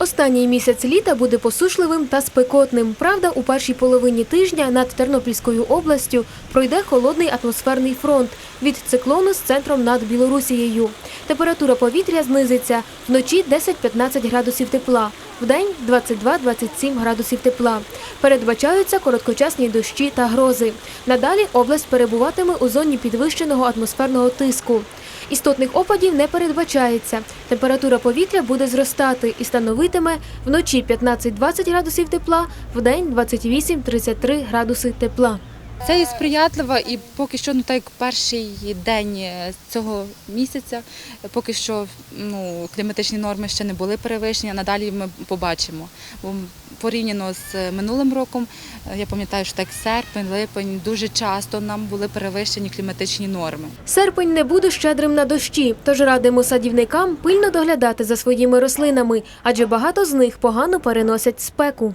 Останній місяць літа буде посушливим та спекотним. Правда, у першій половині тижня над Тернопільською областю пройде холодний атмосферний фронт від циклону з центром над Білорусією. Температура повітря знизиться вночі 10-15 градусів тепла, вдень 22-27 градусів тепла. Передбачаються короткочасні дощі та грози. Надалі область перебуватиме у зоні підвищеного атмосферного тиску. Істотних опадів не передбачається. Температура повітря буде зростати і становитиме вночі 15-20 градусів тепла, вдень 28-33 градуси тепла. Це є сприятливо і поки що, ну так перший день е, цього місяця, поки що ну, кліматичні норми ще не були перевищені, а надалі ми побачимо. Порівняно з минулим роком, е, я пам'ятаю, що так серпень, липень дуже часто нам були перевищені кліматичні норми. Серпень не буде щедрим на дощі, тож радимо садівникам пильно доглядати за своїми рослинами, адже багато з них погано переносять спеку.